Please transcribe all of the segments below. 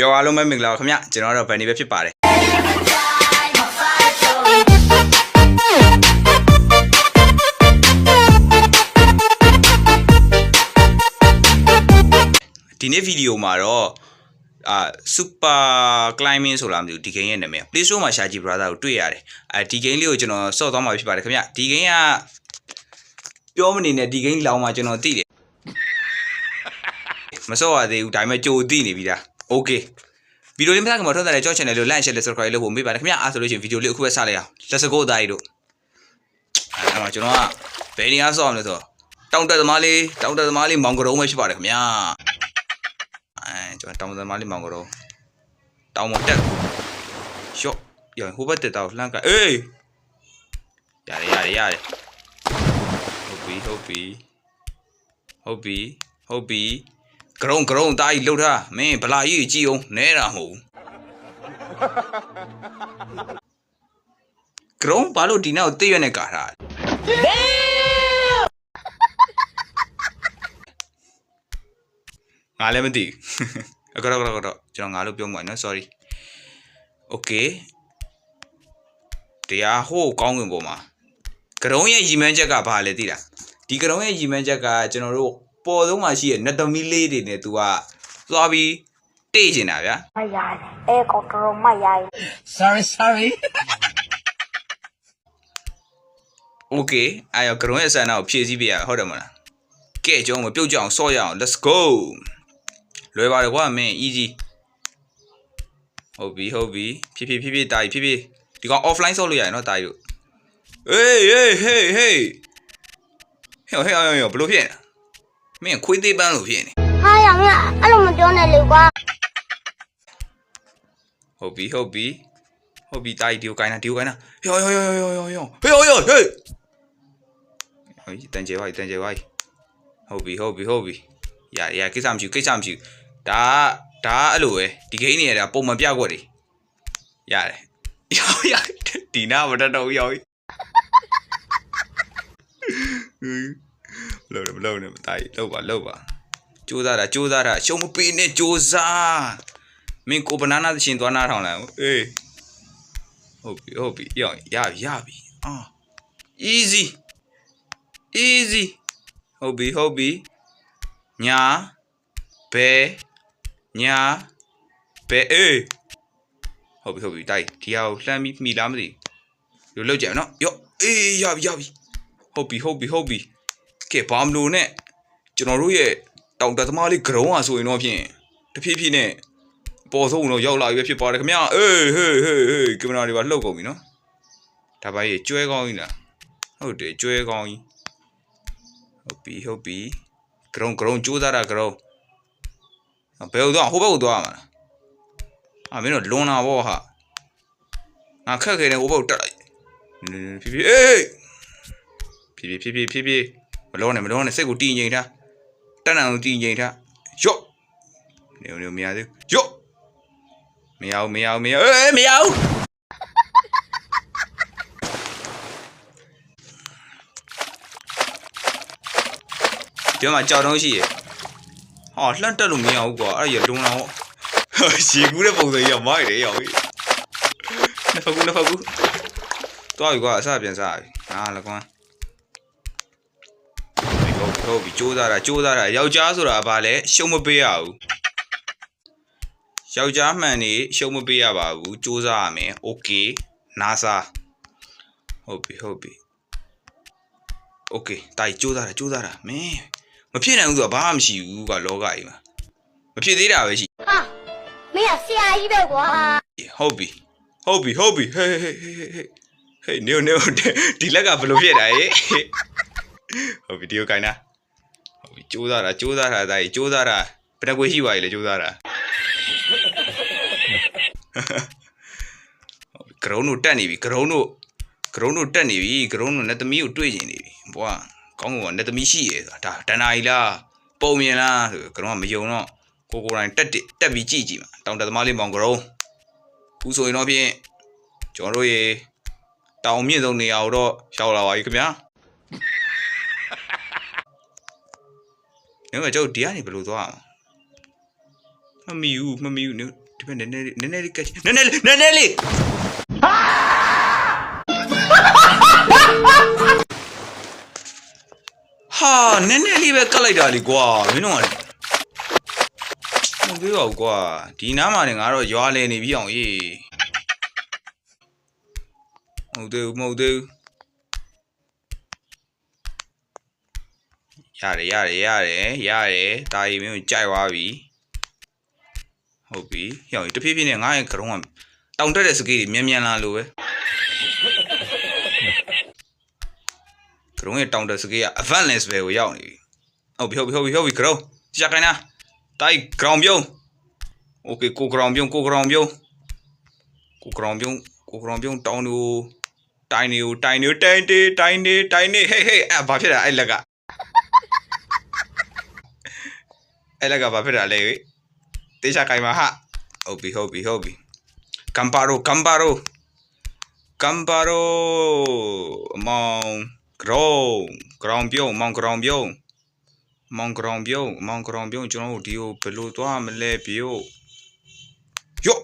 ရောအားလုံးပဲမင်္ဂလာပါခင်ဗျကျွန်တော်ကတော့ဗန်နီပဲဖြစ်ပါတယ်ဒီနေ့ဗီဒီယိုမှာတော့အာ super climbing ဆိုလားမသိဘူးဒီ game ရဲ့နာမည် Play Store မှာရှာကြည့် brother ကိုတွေ့ရတယ်အဲဒီ game လေးကိုကျွန်တော်စော့သွားမှာဖြစ်ပါတယ်ခင်ဗျဒီ game ကပြောမနေနဲ့ဒီ game လောင်မှာကျွန်တော်သိတယ်မစော့ရသေးဘူးဒါပေမဲ့ကြိုသိနေပြီလား Okay ဗီဒီယိုလေးမစခင်မှာထွက်တဲ့ကြောက် channel လို့ like share လေး subscribe လေးလုပ်ဖို့မေ့ပါတယ်ခင်ဗျာအားဆိုလို့ရှိရင်ဗီဒီယိုလေးအခုပဲစလိုက်အောင် Let's go သားရီတို့အဲ့တော့ကျွန်တော်ကဘယ်နေရာဆော့အောင်လဲဆိုတော့တောင်တက်သမားလေးတောင်တက်သမားလေးမောင်ကရုံးပဲဖြစ်ပါတယ်ခင်ဗျာအဲကျွန်တော်တောင်တက်သမားလေးမောင်ကရုံးတောင်မတက်ရော့ရောဟိုဘက်တက်တာကိုလှမ်းကအေးရတယ်ရတယ်ရတယ်ဟုတ်ပြီဟုတ်ပြီဟုတ်ပြီဟုတ်ပြီ ဂရုံဂရုံတာကြီးလှုပ်ထားမင်းဗလာကြီးကြည့်အောင်နဲတာမဟုတ်ဘူးဂရုံဘာလို့ဒီနောက်တိရွက်နဲ့ကာထားငါလည်းမသိဘူးအကတော့ကတော့ကတော့ကျွန်တော်ငါလို့ပြောမှာနော် sorry okay တရားဟိုးကောင်းဝင်ပေါ်မှာဂရုံရဲ့ရီမန်းချက်ကဘာလဲသိလားဒီဂရုံရဲ့ရီမန်းချက်ကကျွန်တော်တို့ ပေါ်ဆုံးမှာရှိတဲ့နတ်သမီးလေးတွေနဲ့ तू ကသွားပြီးတိတ်ကျင်တာဗျာ မရိုင်းအဲကော်တော်မရိုင်း Sorry, sorry. okay အဲ့ရောဂရုံရဲ့ဆန္ဒကိုဖြည့်ဆည်းပြရဟုတ်တယ်မလားကဲကျွန်တော်မပြုတ်ကြအောင်ဆော့ရအောင် let's go လွယ်ပါတယ်ကွာမင်း easy ဟုတ်ပြီဟုတ်ပြီဖြည်းဖြည်းဖြည်းဖြည်းတာကြီးဖြည်းဖြည်းဒီကောင် offline ဆော့လို့ရတယ်နော်တာကြီးတို့ hey hey hey hey ဟဲ့ဟဲ့ဟဲ့ဟဲ့ဘယ်လိုဖြစ်နေ မင်းခွေးသေးပန်းလို့ဖြစ်နေဟာရမင်းအဲ့လိုမပြောနဲ့လေကွာဟုတ်ပြီဟုတ်ပြီဟုတ်ပြီတာကြီးဒီကိုကိုင်းတာဒီကိုကိုင်းတာယောယောယောယောယောယောဟေးယောယောဟေးဟိုတန်ကျဲပါတန်ကျဲပါဟုတ်ပြီဟုတ်ပြီဟုတ်ပြီရရကိစ္စမရှိကိစ္စမရှိဒါဒါအဲ့လိုပဲဒီဂိမ်းနေရတာပုံမပြကွက်တွေရတယ်ယောယောဒီနာမတတ်တော့ယောဟင်း လို့ဘလို့နေတာကြီးလောက်ပါလောက်ပါကြိုးစားတာကြိုးစားတာရှုံးမပေးနဲ့ကြိုးစားမင်းကိုဘနာနာသရှင်သွားနာထောင်လိုက်အေးဟုတ်ပြီဟုတ်ပြီရောက်ရပြီရပြီအာ easy easy ဟုတ်ပြီဟုတ်ပြီညာဘဲညာဘဲအေးဟုတ်ပြီဟုတ်ပြီတိုက်ဒီဟာကိုလှမ်းပြီးမိလားမသိဘူးလို့လောက်ကြအောင်နော်ယော့အေးရပြီရပြီဟုတ်ပြီဟုတ်ပြီဟုတ်ပြီ ကဲဘာမလို့နဲ့ကျွန်တော်တို့ရဲ့တောင်တက်သမားလေးဂရုံးอ่ะဆိုရင်တော့ဖြင့်တဖြည်းဖြည်းနဲ့ပေါ်ဆုံးတော့ရောက်လာပြီပဲဖြစ်ပါတယ်ခင်ဗျာအေးဟေးဟေးဟေးကင်မရာတွေပါလှုပ်ကုန်ပြီနော်ဒါပါကြီးကျွဲကောင်းကြီးလားဟုတ်တယ်ကျွဲကောင်းကြီးဟုတ်ပြီဟုတ်ပြီဂရုံဂရုံကြိုးစားတာဂရုံဘယ်ဟိုတော့ဟိုဘက်ကိုသွားမှာလားအာမင်းတို့လွန်တာဗောဟာငါခက်ခဲနေဟိုဘက်ကိုတက်လိုက်ဖြည်းဖြည်းအေးဖြည်းဖြည်းဖြည်းဖြည်းဖြည်း မလုံးနဲ့မလုံးနဲ့စိတ်ကိုတည်ငြိမ်ထားတက်နံကိုတည်ငြိမ်ထားယော့နေနေမရသေးဘူးယော့မရဘူးမရဘူးမရဘူးအေးမရဘူးဒီမှာကြောက်တုံးရှိရဟောလှမ်းတက်လို့မရဘူးကွာအဲ့ရလုံလာဟောရေကူးတဲ့ပုံစံကြီးကမိုက်တယ်ရောက်ပြီနှစ်ဖက်ကူနှစ်ဖက်ကူသွားပြီကွာအစပြန်စားပြီဟာလကွမ်း ဟုတ်ဟုတ်ပြီစူးစားတာစူးစားတာယောက်ျားဆိုတာဘာလဲရှုံးမပေးရဘူးယောက်ျားမှန်နေရှုံးမပေးရပါဘူးစူးစားရမယ်โอเคနားစားဟုတ်ပြီဟုတ်ပြီโอเคတာကြီးစူးစားတာစူးစားတာမင်းမဖြစ်နိုင်ဘူးဆိုတာဘာမှမရှိဘူးကလောကကြီးမှာမဖြစ်သေးတာပဲရှိ ဟာမင်းကဆရာကြီးပဲကွာ ဟုတ်ပြီဟုတ်ပြီဟုတ်ပြီဟေးဟေးဟေးဟေးဟေးဟေးနေနေဒီလက်ကဘယ်လိုဖြစ်တာဟေးဟုတ်ပြီဒီကိုကိုင်းနာဟုတ် ပြီစူးစားတာစူးစားတာတာကြီးစူးစားတာဘယ်နှကွေရှိပါလေစူးစားတာဟုတ်ပြီဂရုံးတို့တက်နေပြီဂရုံးတို့ဂရုံးတို့တက်နေပြီဂရုံးတို့နဲ့သမီးကိုတွေ့ကျင်နေပြီဘွာကောင်းကောင်းနဲ့သမီးရှိရဆိုတာဒါတဏ္ဍာကြီးလားပုံမြင်လားဆိုဂရုံးကမယုံတော့ကိုကိုတိုင်းတက်တက်တက်ပြီးကြည့်ကြည့်မှာတောင်တက်သမားလေးမောင်ဂရုံးခုဆိုရင်တော့ဖြင့်ကျွန်တော်တို့ရေတောင်မြင့်ဆုံးနေရာကိုတော့ရောက်လာပါပြီခင်ဗျာ။ ညကကျုပ်ဒီကနေဘယ်လိုသွားအောင်မမီဘူးမမီဘူးဒီဘက်နည်းနည်းလေးနည်းနည်းလေးကက်ချနည်းနည်းလေးနည်းနည်းလေးဟာနည်းနည်းလေးပဲကတ်လိုက်တာလေကွာမင်းတို့ကလေမဟုတ်သေးပါဘူးကွာဒီနားမှာနေငါတော့ရွာလည်နေပြီအောင်ရေးမဟုတ်သေးဘူးမဟုတ်သေးဘူး ရတယ်ရတယ်ရတယ်ရတယ်တာရီမင်းကိုကြိုက်သွားပြီဟုတ်ပြီဟေ့အောင်တဖြည်းဖြည်းနဲ့ငါ့ရဲ့ကရုံးကတောင်တက်တဲ့စကေးတွေမြန်မြန်လာလို့ပဲကရုံးရဲ့တောင်တက်စကေးက advanced level ကိုရောက်နေပြီဟုတ်ပြီဟုတ်ပြီဟုတ်ပြီဟုတ်ပြီကရုံးကြာခိုင်းလားတိုက် ground ပြုံး okay ကို ground ပြုံးကို ground ပြုံးကို ground ပြုံးကို ground ပြုံးတောင်းတို့တိုင်းနေကိုတိုင်းနေတိုင်းတေးတိုင်းနေတိုင်းနေဟေးဟေးအဲဘာဖြစ်တာအဲ့လက်က အဲ့လက်ကဘာဖြစ်တာလဲတေးချကိုင်ပါဟာဟုတ်ပြီဟုတ်ပြီဟုတ်ပြီကမ်ပါရိုကမ်ပါရိုကမ်ပါရိုမောင်ကရောင်ကရောင်ပြုံးမောင်ကရောင်ပြုံးမောင်ကရောင်ပြုံးမောင်ကရောင်ပြုံးကျွန်တော်တို့ဒီကိုဘယ်လိုသွားမလဲပြုံးယော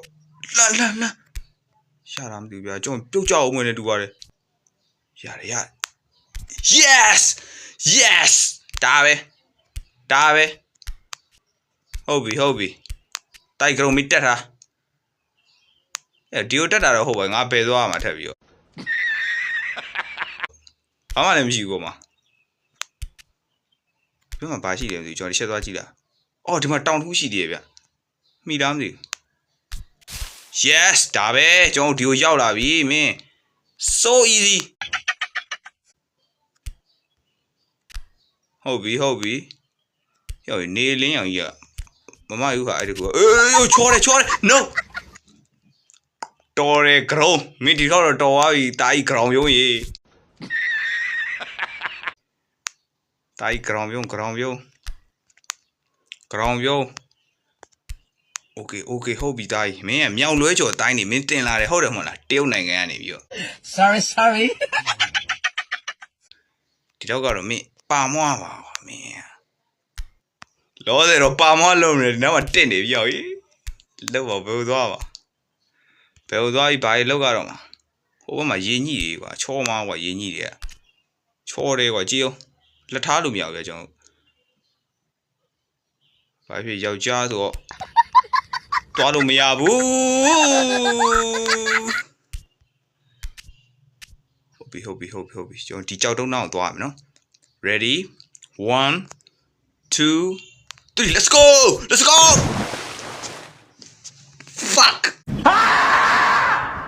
လာလာလာရှာတာမသိဘူးဗျာကျွန်တော်ပြုတ်ကြအောင်ဝင်နေတူပါတယ်ရတယ်ရ yes yes ဒါပဲဒါပဲ ဟုတ်ပြီဟုတ်ပြီတိုက်ကြုံမီတက်တာအဲဒီကိုတက်တာတော့ဟုတ်ပါငါဘယ်သွားမှာထက်ပြီးတော့ဘာမှလည်းမရှိဘူးကောမှာဘယ်မှာဘာရှိတယ်မသိဘူးကျွန်တော်ဒီချက်သွားကြည့်တာအော်ဒီမှာတောင်ထူးရှိသေးရဲ့ဗျမိသားမသိဘူး yes ဒါပဲကျွန်တော်တို့ဒီကိုရောက်လာပြီမင်း so easy ဟုတ်ပြီဟုတ်ပြီရောက်နေလင်းအောင်ကြီးက မမယူဟာအဲ့ဒီကူအေးယိုချောတယ်ချောတယ် no တော်တယ် ground မင်းဒီတော့တော့တော်သွားပြီတာကြီး ground ရုံးကြီးတာကြီး ground ရုံး ground ရုံး ground ရုံး okay okay ဟုတ်ပြီတာကြီးမင်းကမြောင်လွဲကျော်တိုင်းနေမင်းတင်လာတယ်ဟုတ်တယ်မဟုတ်လားတရုတ်နိုင်ငံကနေပြီးတော့ sorry sorry ဒီတော့ကတော့မင်းပါမွားပါမင်း လောဆယ်တော့ပါမွားလုံးနေတယ်ဒီနောက်မှာတင့်နေပြီရောက်ကြီးလောက်ပါဘယ်လိုသွားပါဘယ်လိုသွားပြီးဘာကြီးလောက်ကတော့မှာဟိုဘက်မှာရေညှိတွေကွာချောမှာကွာရေညှိတွေကချောတယ်ကွာကြည့်အောင်လက်ထားလို့မရဘူးပြကျွန်တော်ဘာဖြစ်ယောက်ျားဆိုတော့တွားလို့မရဘူးဟုတ်ပြီဟုတ်ပြီဟုတ်ပြီဟုတ်ပြီကျွန်တော်ဒီကြောက်တုံးနောက်ကိုသွားရမယ်နော် ready 1 2 3 let's go let's go fuck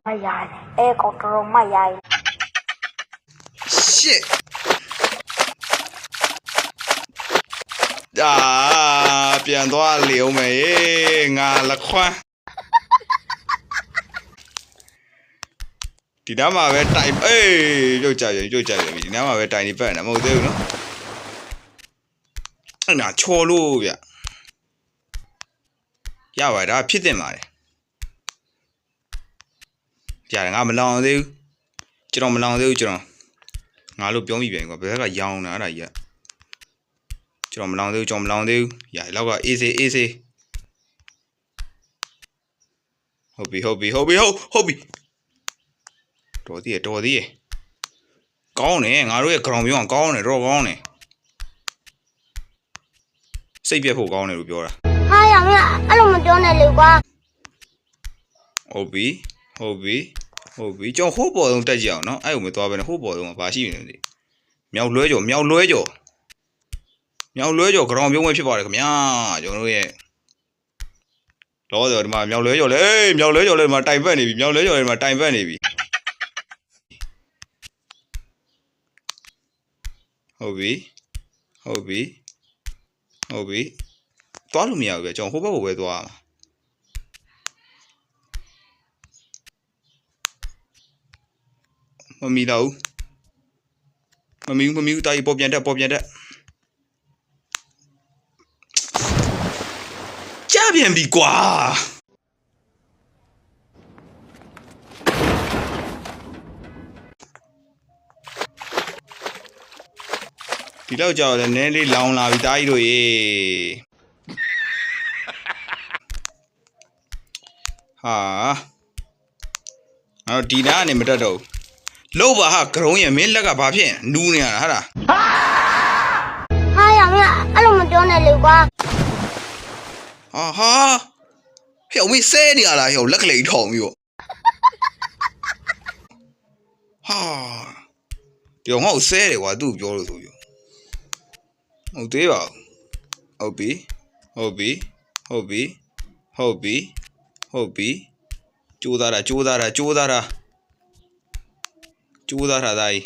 မရိုင်းအဲကောင်တော်မရိုင်း shit အာပြန်သွားလေအောင်မယ်ငါလခွမ်းဒီနားမှာပဲတိုင်အေးရုတ်ကြရရုတ်ကြရပြီဒီနားမှာပဲတိုင်နေပတ်နေမဟုတ်သေးဘူးနော် အဲ့နာချော်လို့ဗျရပါဒါဖြစ်တင်ပါတယ်ကြားငါမလောင်သေးဘူးကျွန်တော်မလောင်သေးဘူးကျွန်တော်ငါလို့ပြောမိပြန်ကွာဘယ်ဘက်ကရောင်းတာအဲ့ဒါကြီးကကျွန်တော်မလောင်သေးဘူးကျွန်တော်မလောင်သေးဘူးရလောက်ကအေးစေးအေးစေးဟုတ်ပြီဟုတ်ပြီဟုတ်ပြီဟုတ်ဟုတ်ပြီတော်သေးရတော်သေးရကောင်းတယ်ငါတို့ရဲ့ ground ပြောင်းကောင်းတယ်တော့ကောင်းတယ် စိတ်ပြတ်ဖို့ကောင်းတယ်လို့ပြောတာဟာရမင်းအဲ့လိုမပြောနဲ့လေကွာဟုတ်ပြီဟုတ်ပြီဟုတ်ပြီကျွန်တော်ဟိုးပေါ်ဆုံးတက်ကြည့်အောင်နော်အဲ့ကိုမသွားဘဲနဲ့ဟိုးပေါ်ဆုံးကဘာရှိနေလဲမသိမြောက်လွဲကြော်မြောက်လွဲကြော်မြောက်လွဲကြော် ground ပြုံးဝဲဖြစ်ပါတယ်ခင်ဗျာကျွန်တော်တို့ရဲ့လောဆယ်ဒီမှာမြောက်လွဲကြော်လေအေးမြောက်လွဲကြော်လေဒီမှာတိုင်ပတ်နေပြီမြောက်လွဲကြော်လေဒီမှာတိုင်ပတ်နေပြီဟုတ်ပြီဟုတ်ပြီ ဟုတ်ပြီသွားလို့မရဘူးဗျကျွန်တော်ဟိုဘက်ကိုပဲသွားရမှာမမီတော့ဘူးမမီဘူးမမီဘူးတာကြီးပေါ်ပြန်တက်ပေါ်ပြန်တက်ကြပြန်ပြီကွာ ဒီတော့ကြောက်လည်းနည်းလေးလောင်လာပြီတာကြီးတို့ရေဟာငါတို့ဒီနာကနေမတက်တော့ဘူးလို့ပါဟာကရုံးရမင်းလက်ကဘာဖြစ်နူးနေရတာဟာလားဟာရမင်းအဲ့လိုမပြောနဲ့လေကွာဟာဟာဟဲ့အမင်းဆဲနေရလားဟဲ့လက်ကလေးထောင်ပြီးတော့ဟာဒီတော့ငါ့ကိုဆဲတယ်ကွာသူ့ကိုပြောလို့ဆိုပြီး ဟုတ်သေးပါဘူးဟုတ်ပြီဟုတ်ပြီဟုတ်ပြီဟုတ်ပြီဟုတ်ပြီကြိုးစားတာကြိုးစားတာကြိုးစားတာကြိုးစားတာဒါကြီး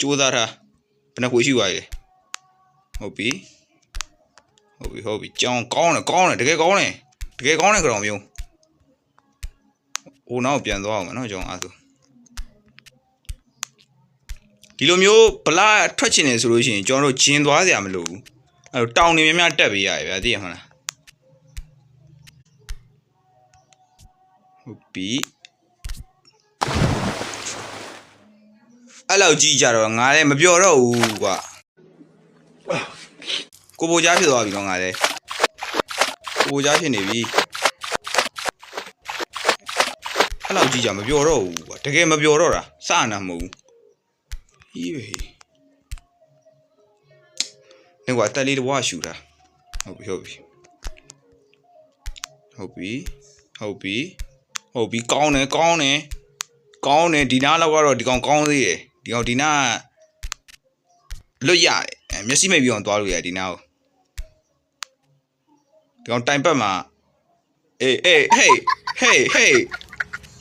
ကြိုးစားတာဘယ်နှခွေရှိပါလဲဟုတ်ပြီဟုတ်ပြီဟုတ်ပြီကြောင်ကောင်းတယ်ကောင်းတယ်တကယ်ကောင်းတယ်တကယ်ကောင်းတယ်ကောင်မျိုးဟိုနောက်ပြန်သွားအောင်မနော်ကြောင်အားဆို ဒီလိုမျိုးဗလာထွက်ချင်တယ်ဆိုလို့ရှိရင်ကျွန်တော်တို့ဂျင်းသွားစရာမလိုဘူးအဲ့တော့တောင်နေများများတက်ပေးရတယ်ဗျာသိရမလားဟုတ်ပြီအဲ့လောက်ကြီးကြတော့ငါလည်းမပြောတော့ဘူးကွာကိုပိုကြားဖြစ်သွားပြီတော့ငါလည်းကိုပိုကြားဖြစ်နေပြီအဲ့လောက်ကြီးကြမပြောတော့ဘူးကွာတကယ်မပြောတော့တာစနာမဟုတ်ဘူး ဟီးပဲနေကွာတက်လေးတစ်ဝါရှူတာဟုတ်ပြီဟုတ်ပြီဟုတ်ပြီဟုတ်ပြီဟုတ်ပြီကောင်းတယ်ကောင်းတယ်ကောင်းတယ်ဒီနားလောက်ကတော့ဒီကောင်ကောင်းသေးတယ်ဒီကောင်ဒီနားကလွတ်ရတယ်အဲမျက်စိမိတ်ပြီးအောင်သွားလို့ရတယ်ဒီနားကိုဒီကောင်တိုင်ပတ်မှာအေးအေးဟေးဟေးဟေး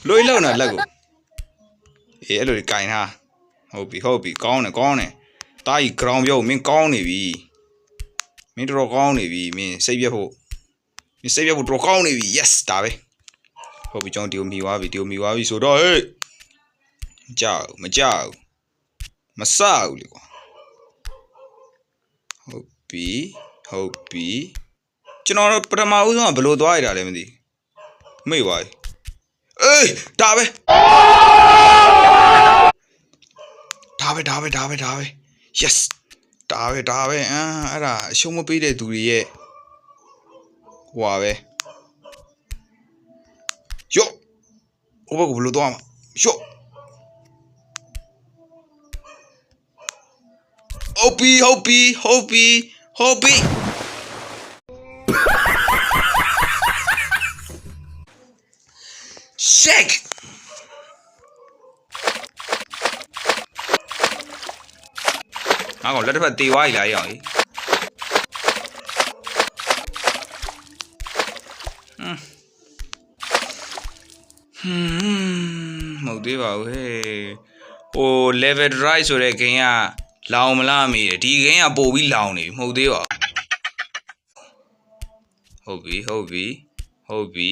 လွိလောက်နာလက်ကိုအေးအဲ့လိုကြီးကင်ထား ဟုတ်ပြီဟုတ်ပြီကောင်းတယ်ကောင်းတယ်တာကြီး ground ပြောမင်းကောင်းနေပြီမင်းတော်တော်ကောင်းနေပြီမင်းစိတ်ပြတ်ဖို့မင်းစိတ်ပြတ်ဖို့တော်တော်ကောင်းနေပြီ yes ဒါပဲဟုတ်ပြီကျွန်တော်ဒီကိုမိသွားပြီဒီကိုမိသွားပြီဆိုတော့ဟေးမကြောက်မကြောက်မဆာဘူးလေကွာဟုတ်ပြီဟုတ်ပြီကျွန်တော်တို့ပထမဦးဆုံးကဘယ်လိုသွားရတာလဲမသိဘူးမေ့ပါဘူးအေးဒါပဲ ဒါပဲဒါပဲဒါပဲဒါပဲ yes ဒါပဲဒါပဲအာအဲ့ဒါအရှုံးမပေးတဲ့သူတွေရဲ့ဟွာပဲယော့ဟိုဘက်ကဘယ်လိုသွားမှာယော့ဟုတ်ပြီဟုတ်ပြီဟုတ်ပြီဟုတ်ပြီ ငါကောင်လက်တစ်ဖက်တေသွားပြီလားရအောင်ကြီးဟွန်းဟွန်းမဟုတ်သေးပါဘူးဟဲ့ဟို level drive ဆိုတဲ့ game ကလောင်မလားမေးတယ်ဒီ game ကပို့ပြီးလောင်နေပြီမဟုတ်သေးပါဘူးဟုတ်ပြီဟုတ်ပြီဟုတ်ပြီ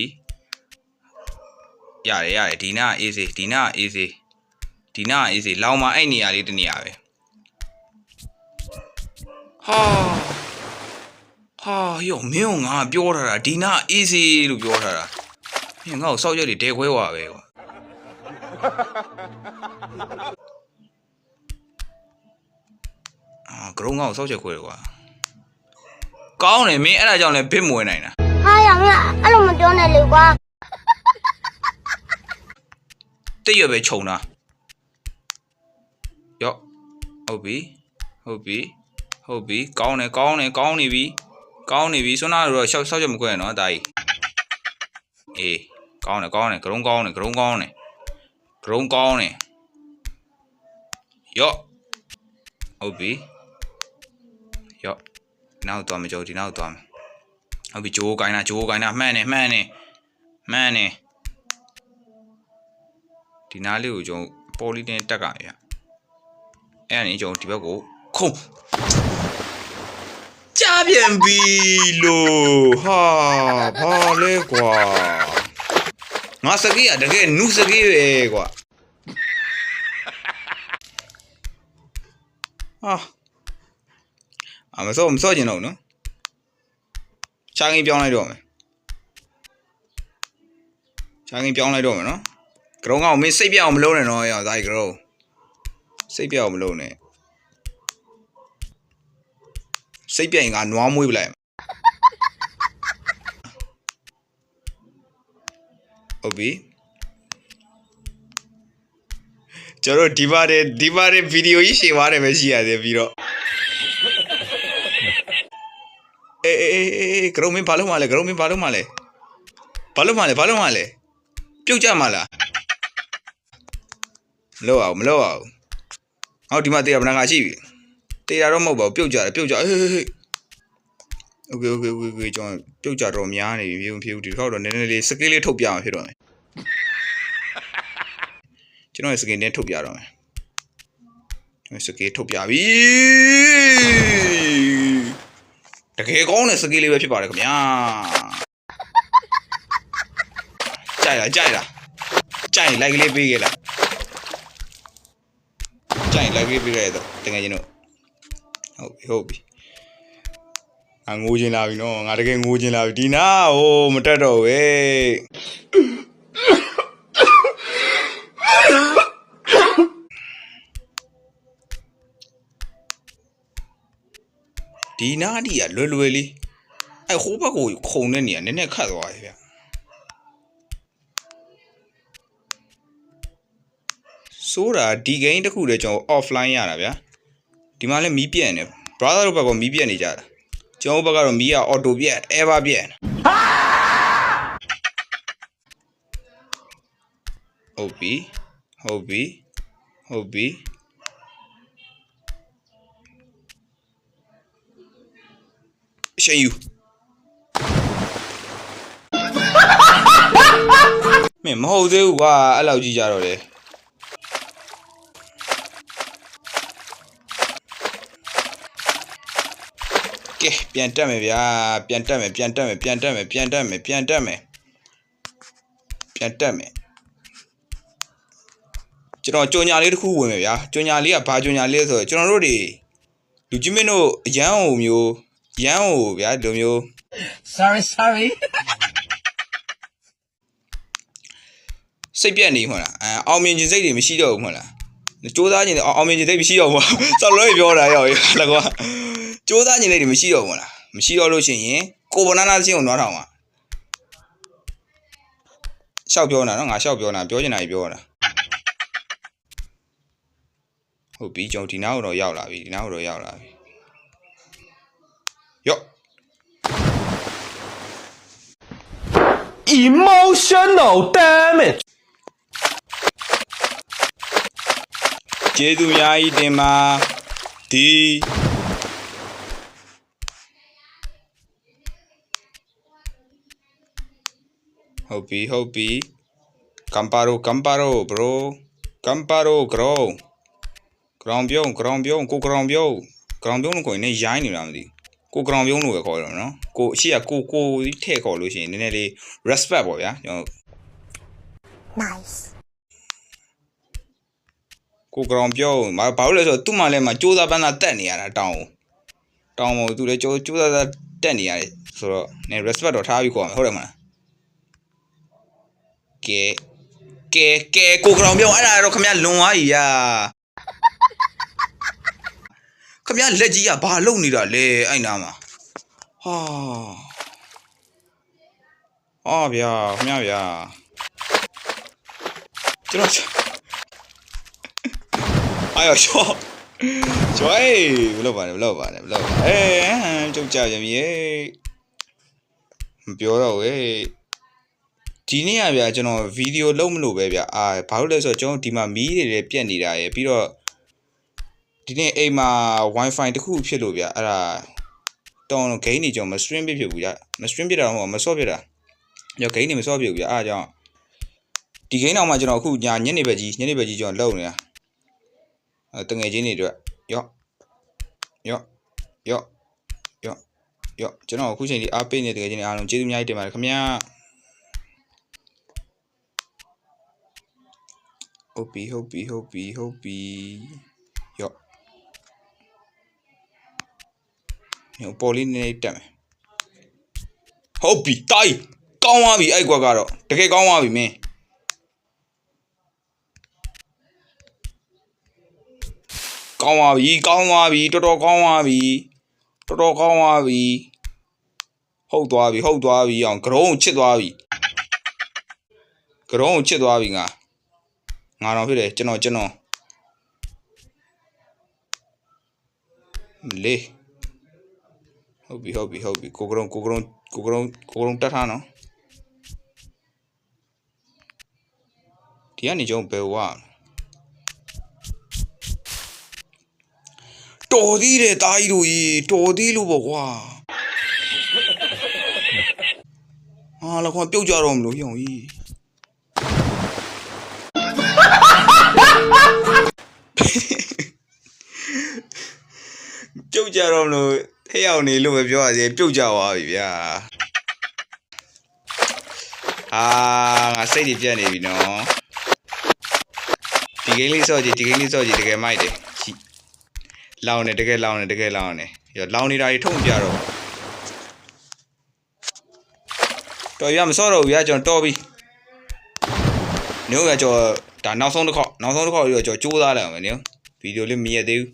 ရတယ်ရတယ်ဒီနာအေးစေးဒီနာအေးစေးဒီနာအေးစေးလောင်မအဲ့နေရာလေးတနေရာပဲ ဟာဟာယောမင်းကငါပြောထားတာဒီနာအေးစေးလို့ပြောထားတာမင်းငါ့ကိုစောက်ရက်တွေတဲခွဲသွားပဲကွာအာကရုံးငါ့ကိုစောက်ချက်ခွဲတယ်ကွာကောင်းတယ်မင်းအဲ့ဒါကြောင့်လည်းဘစ်မဝင်နိုင်တာဟာရမင်းအဲ့လိုမပြောနဲ့လေကွာတိတ်ရွယ်ပဲခြုံတာရော့ဟုတ်ပြီဟုတ်ပြီ ဟုတ်ပြီကောင်းတယ်ကောင်းတယ်ကောင်းနေပြီကောင်းနေပြီဆွမ်းနာတော့ရှောက်ရှောက်ချက်မခွဲနဲ့နော်ဒါကြီးအေးကောင်းတယ်ကောင်းတယ်ဂရုံးကောင်းတယ်ဂရုံးကောင်းတယ်ဂရုံးကောင်းတယ်ရော့ဟုတ်ပြီရော့နောက်တော့မကြောဒီနောက်တော့ဟုတ်ပြီဂျိုးကိုင်းတာဂျိုးကိုင်းတာမှန်နေမှန်နေမှန်နေဒီနားလေးကိုကျွန်တော်ပေါ်လီတင်တက်ကရအဲ့ဒါနေကျွန်တော်ဒီဘက်ကိုခုံကြား ပြန်ပြီလို့ဟာဘာလဲကွာငါစကေးရတကယ်နုစကေးပဲကွာဟာအမစောမစောကျင်တော့ဘူးနော်ချာငင်းပြောင်းလိုက်တော့မယ်ချာငင်းပြောင်းလိုက်တော့မယ်နော်ကရုံးကောင်မင်းစိတ်ပြအောင်မလုပ်နဲ့တော့ရောဒါကြီးကရုံးစိတ်ပြအောင်မလုပ်နဲ့ စိတ်ပြရင်ကနွားမွေးပလိုက်ဟုတ်ပြီကျွန်တော်တို့ဒီပါတဲ့ဒီပါတဲ့ဗီဒီယိုကြီးရှင်းသွားတယ်ပဲရှိရတယ်ပြီးတော့အေးအေးအေးအေးကရုံမင်းဘာလို့မလဲကရုံမင်းဘာလို့မလဲဘာလို့မလဲဘာလို့မလဲပြုတ်ကြမှာလားမလို့အောင်မလို့အောင်ဟောဒီမှာတေးရဗနာကရှိပြီ တေတာတော့မဟုတ်ပါဘူးပြုတ်ကြတယ်ပြုတ်ကြဟေးဟေး Okay okay okay okay ကျွန်တော်ပြုတ်ကြတော့များနေပြီမဖြစ်ဘူးဒီတစ်ခါတော့နည်းနည်းလေး scale လေးထုတ်ပြအောင်ဖြစ်တော့မယ်ကျွန်တော်ရဲ့ scale နဲ့ထုတ်ပြတော့မယ်ကျွန်တော် scale ထုတ်ပြပြီတကယ်ကောင်းတဲ့ scale လေးပဲဖြစ်ပါတယ်ခင်ဗျာကြိုက်လားကြိုက်လားကြိုက်လိုက်ကလေးပေးခဲ့လားကြိုက်လိုက်ကလေးပေးခဲ့တော့တကယ်ကျွန်တော် ဟုတ်ပြီဟုတ်ပြီငါငိုးချင်းလာပြီနော်ငါတကယ်ငိုးချင်းလာပြီဒီနာဟိုမတက်တော့ပဲဒီနာဒီကလွယ်လွယ်လေးအဲ့ဟိုဘက်ကိုခုံတဲ့နေရာနည်းနည်းခတ်သွားတယ်ဗျဆိုတာဒီ game တစ်ခုတည်းကျွန်တော် offline ရတာဗျာ ဒီမှာလည်းမီးပြက်နေ brother တို့ဘက်ကမီးပြက်နေကြတာကျွန်တော်ဘက်ကတော့မီးကအော်တိုပြက် ever ပြက်ဟုတ်ပြီဟုတ်ပြီဟုတ်ပြီရှင်းယူမင်းမဟုတ်သေးဘူးကွာအဲ့လောက်ကြီးကြတော့လေ ကဲပြန်တက်မယ်ဗျာပြန်တက်မယ်ပြန်တက်မယ်ပြန်တက်မယ်ပြန်တက်မယ်ပြန်တက်မယ်ပြန်တက်မယ်ကျွန်တော်ကြော်ညာလေးတစ်ခုဝင်မယ်ဗျာကြော်ညာလေးကဘာကြော်ညာလေးလဲဆိုတော့ကျွန်တော်တို့တွေလူကြီးမင်းတို့အရန်ဟိုမျိုးရန်ဟိုဗျာဒီလိုမျိုး Sorry, sorry. စိတ်ပြက်နေမှာလားအဲအောင်မြင်ခြင်းစိတ်တွေမရှိတော့ဘူးမဟုတ်လားစူးစမ်းခြင်းတွေအောင်အောင်မြင်ခြင်းစိတ်မရှိတော့ဘူးစောက်လွဲပြောတာရောက်လကွာ စူးစမ်းခြင်းတွေမရှိတော့ဘူးမဟုတ်လားမရှိတော့လို့ရှိရင်ကိုဘနာနာချင်းကိုနွားထောင်ပါရှောက်ပြောနေတာနော်ငါရှောက်ပြောနေတာပြောချင်တာကြီးပြောတာဟုတ်ပြီကျွန်တော်ဒီနားကိုတော့ရောက်လာပြီဒီနားကိုတော့ရောက်လာပြီယော့ Emotional damage. ကျေးဇူးအများကြီးတင်ပါဒီ ဟုတ်ပြီဟုတ်ပြီကမ်ပါရိုကမ်ပါရို bro ကမ်ပါရို grow ground ပြုံး ground ပြုံးကို ground ပြုံး ground ပြုံးလို့ကိုရင်လည်းရိုင်းနေလားမသိဘူးကို ground ပြုံးလို့ပဲခေါ်ရတော့နော်ကိုအရှိကကိုကိုထည့်ခေါ်လို့ရှိရင်နည်းနည်းလေး respect ပေါ့ဗျာကျွန်တော် nice ကိုကောင်ပြောမဘာလို့လဲဆိုတော့သူ့မှလည်းမစူးစမ်းပန်းသာတက်နေရတာတောင်းတောင်းမို့သူလည်းစူးစူးစမ်းတက်နေရတယ်ဆိုတော့နည်း respect တော့ထားပြီးခေါ်မှာဟုတ်တယ်မလား ကဲကဲကဲကိုကောင်ပြောင်းအဲ့ဒါတော့ခမရလွန်သွားပြီဗျာခမရလက်ကြီးကဘာလုံနေတာလဲအဲ့နာမှာဟာဟာဗျာခမရဗျာကျွန်တော်အာယောချောကျွေးဘလို့ပါလဲဘလို့ပါလဲဘလို့ပါအေးကျုပ်ကြရမြေမပြောတော့ဝေး ဒီနေ့ကဗျာကျွန်တော်ဗီဒီယိုလုံးမလို့ပဲဗျာအာဘာလို့လဲဆိုတော့ကျွန်တော်ဒီမှာမီးတွေလည်းပြက်နေတာရယ်ပြီးတော့ဒီနေ့အိမ်မှာ wifi တစ်ခုဖြစ်လို့ဗျာအဲ့ဒါတောင်းဂိမ်းနေကျွန်တော်မ stream ပြဖြစ်ဘူးဗျာမ stream ပြတာတော့မဆော့ပြတာရောဂိမ်းနေမဆော့ပြဘူးဗျာအားကြောင့်ဒီဂိမ်းတော့မှကျွန်တော်အခုညာညနေဘက်ကြီးညနေဘက်ကြီးကျွန်တော်လုံနေတာအဲတငယ်ချင်းတွေအတွက်ရော့ရော့ရော့ရော့ရော့ကျွန်တော်အခုချိန်ဒီအားပေးနေတဲ့တငယ်ချင်းတွေအားလုံးကျေးဇူးအများကြီးတင်ပါတယ်ခင်ဗျာ ဟုတ်ပြီဟုတ်ပြီဟုတ်ပြီဟုတ်ပြီရော့ညပေါ်လေးနည်းနည်းတက်မယ်ဟုတ်ပြီတိုင်းကောင်းသွားပြီအဲ့ကွက်ကတော့တကယ်ကောင်းသွားပြီမင်းကောင်းပါပြီကောင်းသွားပြီတော်တော်ကောင်းသွားပြီတော်တော်ကောင်းသွားပြီဟုတ်သွားပြီဟုတ်သွားပြီအောင်ဂရုံးချစ်သွားပြီကရုံးကိုချစ်သွားပြီငါ ငါတော့ဖြစ်တယ်ကျွန်တော်ကျွန်တော်လေဟုတ်ပြီဟုတ်ပြီဟုတ်ပြီကိုကရုံးကိုကရုံးကိုကရုံးကိုကရုံးတက်ထားနော်ဒီကနေကျုံဘယ်ဝါတော်သေးတယ်တာကြီးတို့ကြီးတော်သေးလို့ပေါ့ကွာဟာလောက်ခွန်ပြုတ်ကြတော့မလို့ဟိအောင်ကြီး ပြုတ်ကြတော့မလို့ဟဲ့အောင်နေလို့ပဲပြောရစီပြုတ်ကြသွားပြီဗျာအာငါစိတ်တွေပြတ်နေပြီနော်ဒီကိန်းလေးစော့ကြည့်ဒီကိန်းလေးစော့ကြည့်တကယ်မိုက်တယ်ကြည့်လောင်းနေတကယ်လောင်းနေတကယ်လောင်းနေရောလောင်းနေတာတွေထုံပြတော့တော်ရမစော့တော့ဘူးဗျာကျွန်တော်တော်ပြီ ညို့ကကျွန်တော်ဒါနောက်ဆုံးတစ်ခေါက်နောက်ဆုံးတစ်ခေါက်ပြီးတော့ကျွန်တော်ကြိုးစားလိုက်အောင်မယ်ညို့ဗီဒီယိုလေးမရသေးဘူး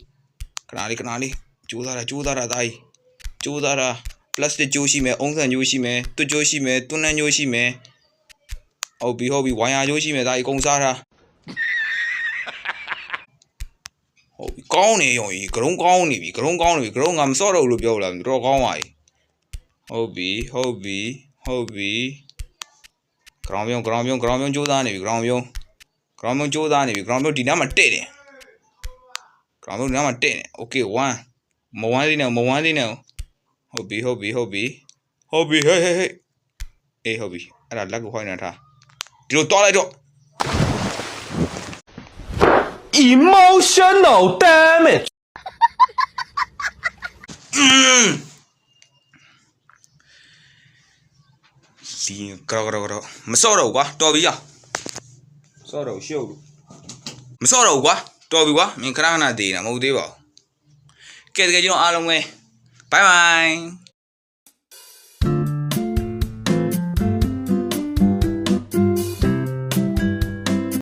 ခဏလေးခဏလေးကြိုးစားတာကြိုးစားတာသားကြီးကြိုးစားတာ plastic ကြိုးရှိမယ်အုံးဆန်ကြိုးရှိမယ်တွတ်ကြိုးရှိမယ်တွန်းနှန်းကြိုးရှိမယ်ဟုတ်ပြီဟုတ်ပြီဝိုင်ယာကြိုးရှိမယ်သားကြီးအကုန်စားတာဟုတ်ပြီကောင်းနေရောကြီးကရုံးကောင်းနေပြီကရုံးကောင်းနေပြီကရုံးငါမစော့တော့ဘူးလို့ပြောလာပြီတော်ကောင်းပါပြီဟုတ်ပြီဟုတ်ပြီဟုတ်ပြီ ground ပြုံး ground ပြုံး ground ပြုံးကြိုးစားနေပြီ ground ပြုံး ground ပြုံးကြိုးစားနေပြီ ground ပြုံးဒီနားမှာတဲ့တယ် ground ပြုံးဒီနားမှာတဲ့တယ် okay 1မဝမ်းသေးနဲ့မဝမ်းသေးနဲ့ဟုတ်ပြီဟုတ်ပြီဟုတ်ပြီဟုတ်ပြီဟေးဟေးဟေးအေးဟုတ်ပြီအဲ့ဒါလက်ကိုခွိုင်းနေထားဒီလိုတွားလိုက်တော့ Emotional damage. ဒီ ကြောက်ကြောက်ကြောက်မစော့တော့ဘူးကွာတော်ပြီရစော့တော့ရှုပ်လို့မစော့တော့ဘူးကွာတော်ပြီကွာမင်းခဏခဏသေးနေတာမဟုတ်သေးပါဘူးကဲတကယ်ကျွန်တော်အားလုံးပဲဘိုင်ဘိုင်